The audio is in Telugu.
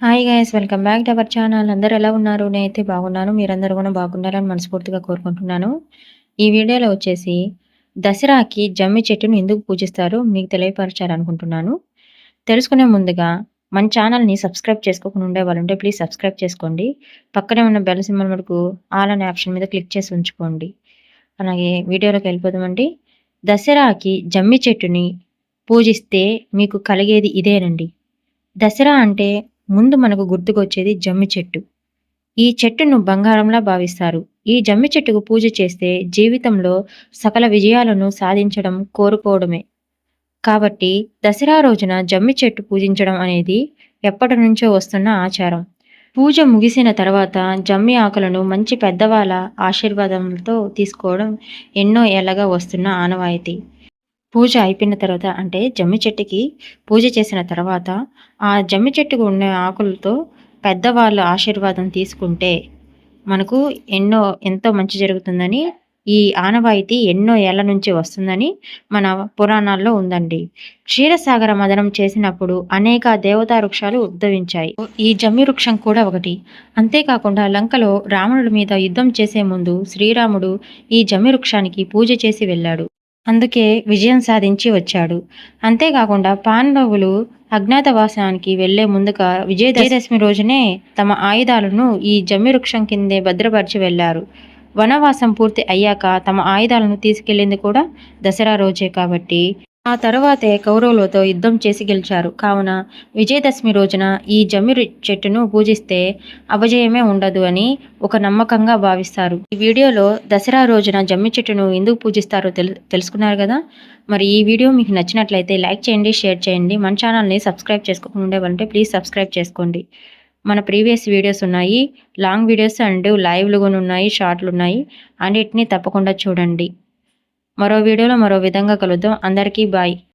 Hi guys welcome back to our channel అందరూ ఎలా ఉన్నారు? నేనైతే బాగున్నాను. మీరందరూ కూడా బాగున్నారని మనస్ఫూర్తిగా కోరుకుంటున్నాను. ఈ వీడియోలో వచ్చేసి దసరాకి జమ్మి చెట్టును ఎందుకు పూజిస్తారు? మీకు తెలియపరచాలనుకుంటున్నాను. తెలుసుకునే ముందుగా మన ఛానల్ని సబ్స్క్రైబ్ చేసుకోకుండా ఉండే వాళ్ళుంటే ప్లీజ్ సబ్స్క్రైబ్ చేసుకోండి. పక్కనే ఉన్న బెల్ సింబల్ వరకు ఆల్ అనే ఆప్షన్ మీద క్లిక్ చేసి ఉంచుకోండి. అలాగే వీడియోలోకి వెళ్ళిపోదామండి. దసరాకి జమ్మి చెట్టుని పూజిస్తే మీకు కలిగేది ఇదేనండి. దసరా అంటే ముందు మనకు గుర్తుకొచ్చేది జమ్మి చెట్టు. ఈ చెట్టును బంగారంలా భావిస్తారు. ఈ జమ్మి చెట్టుకు పూజ చేస్తే జీవితంలో సకల విజయాలను సాధించడం కోరుకోవడమే. కాబట్టి దసరా రోజున జమ్మి చెట్టు పూజించడం అనేది ఎప్పటి నుంచో వస్తున్న ఆచారం. పూజ ముగిసిన తర్వాత జమ్మి ఆకులను మంచి పెద్దవాళ్ళ ఆశీర్వాదంతో తీసుకోవడం ఎన్నో ఏళ్ళగా వస్తున్న ఆనవాయితీ. పూజ అయిపోయిన తర్వాత అంటే జమ్మి చెట్టుకి పూజ చేసిన తర్వాత ఆ జమ్మి చెట్టుకు ఉన్న ఆకులతో పెద్దవాళ్ళ ఆశీర్వాదం తీసుకుంటే మనకు ఎన్నో ఎంతో మంచి జరుగుతుందని ఈ ఆనవాయితీ ఎన్నో ఏళ్ళ నుంచి వస్తుందని మన పురాణాల్లో ఉందండి. క్షీరసాగర మదనం చేసినప్పుడు అనేక దేవతా వృక్షాలు ఉద్భవించాయి. ఈ జమ్మి వృక్షం కూడా ఒకటి. అంతేకాకుండా లంకలో రావణుడి మీద యుద్ధం చేసే ముందు శ్రీరాముడు ఈ జమ్మి వృక్షానికి పూజ చేసి వెళ్ళాడు. అందుకే విజయం సాధించి వచ్చాడు. అంతేకాకుండా పాండవులు అజ్ఞాతవాసానికి వెళ్ళే ముందుగా విజయదశమి రోజునే తమ ఆయుధాలను ఈ జమ్మి వృక్షం కిందే భద్రపరిచి వెళ్ళారు వనవాసం పూర్తి అయ్యాక తమ ఆయుధాలను తీసుకెళ్ళింది కూడా దసరా రోజే కాబట్టి ఆ తర్వాతే కౌరవులతో యుద్ధం చేసి గెలిచారు. కావున విజయదశమి రోజున ఈ జమ్మి చెట్టును పూజిస్తే అపజయమే ఉండదు అని ఒక నమ్మకంగా భావిస్తారు. ఈ వీడియోలో దసరా రోజున జమ్మి చెట్టును ఎందుకు పూజిస్తారో తెలు తెలుసుకున్నారు కదా? మరి ఈ వీడియో మీకు నచ్చినట్లయితే లైక్ చేయండి షేర్ చేయండి. మన ఛానల్ని సబ్స్క్రైబ్ చేసుకోకుండా ఉండేవాలంటే ప్లీజ్ సబ్స్క్రైబ్ చేసుకోండి. మన ప్రీవియస్ వీడియోస్ ఉన్నాయి. లాంగ్ వీడియోస్ అండ్ లైవ్లు కూడా ఉన్నాయి షార్ట్లు ఉన్నాయి. అన్నిటినీ తప్పకుండా చూడండి. మరో వీడియోలో మరో విధంగా కలుద్దాం. అందరికీ బాయ్.